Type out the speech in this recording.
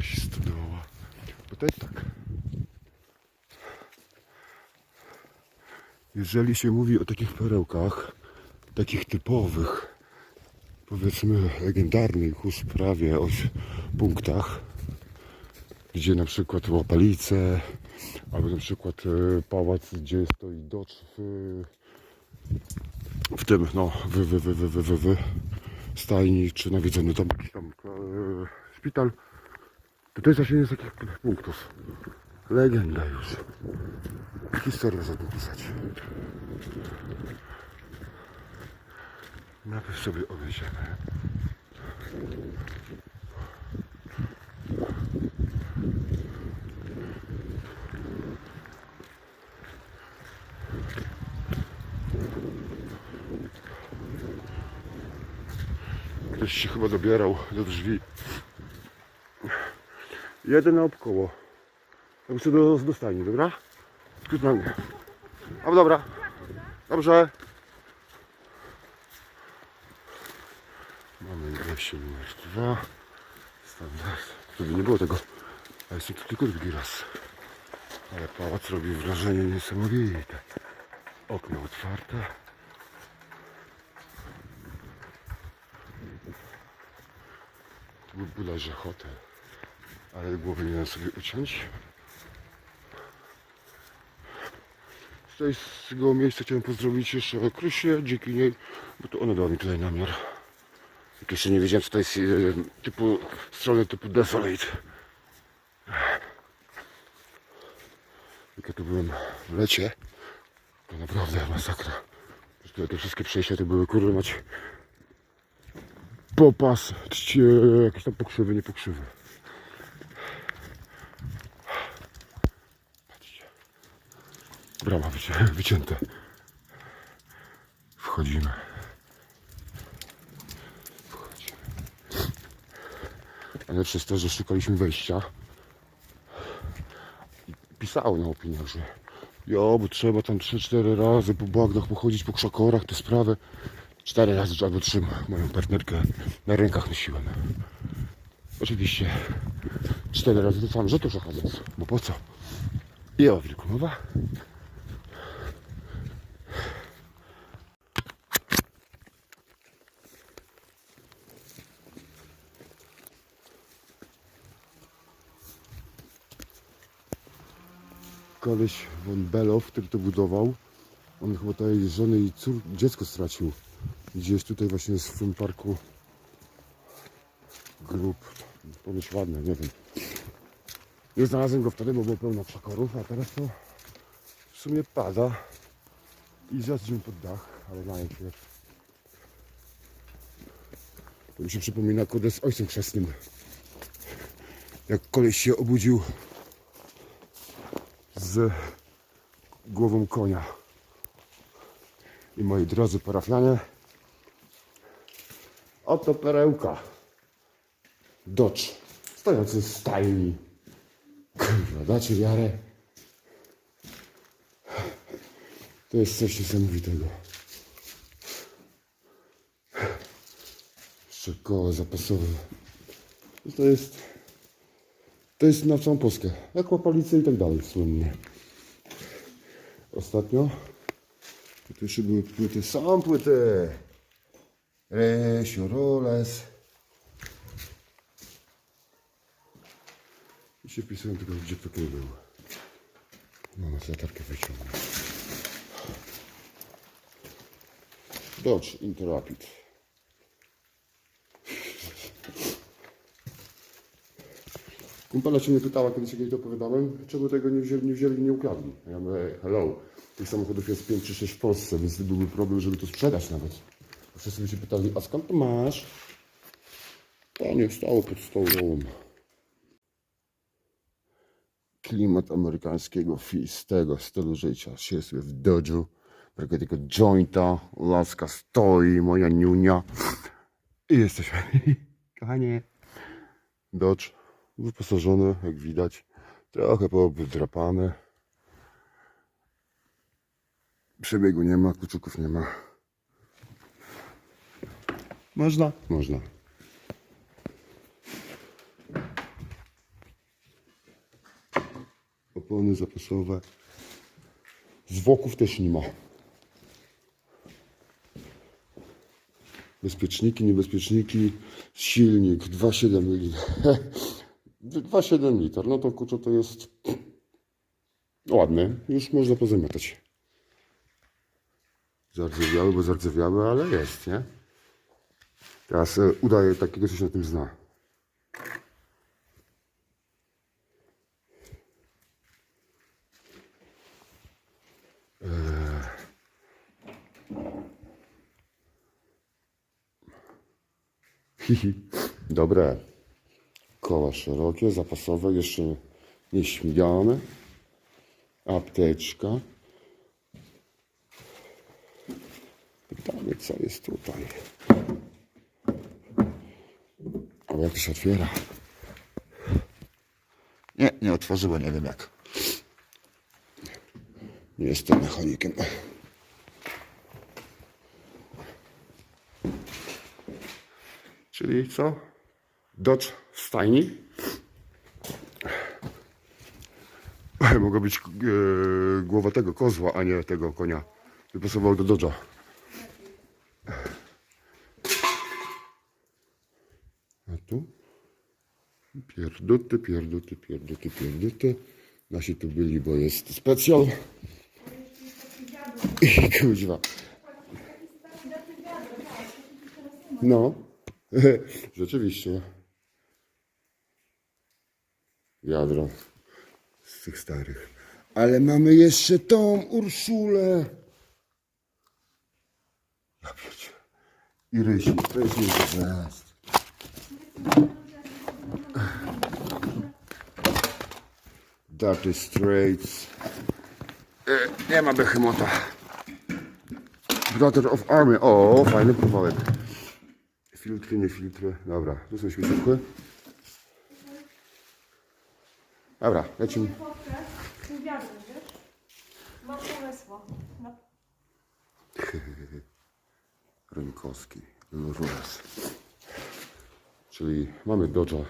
Się stodoła. Bo to jest tak. Jeżeli się mówi o takich perełkach, takich typowych, powiedzmy legendarnych już prawie o punktach, gdzie na przykład łapalice, albo na przykład e, pałac, gdzie stoi docz w, w tym, no, w, w, w, w, w, w, w stajni, czy nawiedzony tam jakiś tam e, szpital, to to jest właśnie z takich punktów. Legenda już. Historia za pisać. Najpierw sobie obejdziemy. Ktoś się chyba dobierał do drzwi. Jeden naokoło. Ja muszę do, do stajni, dobra? Skrót na mnie. A dobra. Dobrze. Mamy wejście numer dwa. Standard. Wtedy nie było tego. A jestem tu tylko drugi raz. Ale pałac robi wrażenie niesamowite. Okno otwarte. Tu był bodajże hotel. Ale głowy nie dam sobie uciąć. Tutaj z tego miejsca chciałem pozdrowić jeszcze Krysię, dzięki niej, bo to ona dała mi tutaj namiar. Jak jeszcze nie wiedziałem, co to jest e, typu, strony typu Desolate. Jak ja tu byłem w lecie, to naprawdę masakra. Zresztą te wszystkie przejścia to były kurde mać popas, czcie, jakieś tam pokrzywy, nie pokrzywy. Brama wycię, wycięte. Wchodzimy. Wchodzimy. Ale przez to, że szukaliśmy wejścia i pisało na opiniach, że jo, bo trzeba tam 3-4 razy po bagnach pochodzić, po krzakorach, te sprawy. Cztery razy albo trzy moją partnerkę na rękach nosiłem. Oczywiście cztery razy to sam, że to przechodząc, bo po co? I o wilku mowa. Koleś von Below, który to budował, on chyba tutaj żonę i cór, dziecko stracił. Gdzieś tutaj właśnie jest w tym parku grup. Ponoć ładne, nie wiem. Nie znalazłem go wtedy, bo było pełno krzakorów, a teraz to w sumie pada. I zadzimy pod dach, ale najpierw. To mi się przypomina kurde z ojcem chrzestnym. Jak koleś się obudził z głową konia. I moi drodzy parafianie, oto perełka. Dodge, stojący w stajni. Kurwa, dacie wiarę? To jest coś niesamowitego. Jeszcze koło zapasowe. To jest, to jest na całą Polskę. Jak łapalice i tak dalej słynnie. Ostatnio tu jeszcze były płyty, są płyty. Resio, Roles. I się pisują tylko gdzie to kiedy był. Mama latarkę wyciągnę. Dodge Interrapid. Kumpela się mnie pytała, kiedyś to opowiadałem, czego tego nie wzięli, nie wzięli, nie ukradli. Ja mówię, hello, tych samochodów jest 5 czy 6 w Polsce, więc byłby problem, żeby to sprzedać nawet. Wszyscy by się pytali, a skąd to masz? To nie stało pod stołem. Klimat amerykańskiego fistego stylu życia. Się sobie w dodżu, brakuje tylko jointa, laska stoi, moja niunia. I jesteśmy. Kochanie. Dodge wyposażone, jak widać, trochę poobdrapane. Przebiegu nie ma, kluczyków nie ma. Można? Można. Opony zapasowe. Zwoków też nie ma. Bezpieczniki, niebezpieczniki, silnik 2,7 mm. 2,7 liter, no to kurczę to jest ładny, już można pozamiatać. Zardzewiały, bo zardzewiały, ale jest, nie? Teraz e, udaję takiego, co się na tym zna. Hihi. Dobre. Koła szerokie, zapasowe, jeszcze nieśmigane. Apteczka. Pytanie, co jest tutaj? O, jak to się otwiera? Nie, nie otworzyło, nie wiem jak. Nie jestem mechanikiem. Czyli co? Dodge stajni. Mogła być e, głowa tego kozła, a nie tego konia. Wypasował do Dodge'a. A tu? Pierduty, pierduty, pierduty, pierduty. Nasi tu byli, bo jest specjal. I kuźwa. No. Rzeczywiście. Wiadro z tych starych. Ale mamy jeszcze tą Urszulę. Ja wiecie. I rysik, to jest. Dirty Straits. E, nie ma Behemota. Brother of Army. O, fajny kawałek. Filtry, nie filtry. Dobra, tu są śmieciówki. Dobra, lecimy. Mam pomysła. Rynkowski, raz. Czyli mamy Dodge'a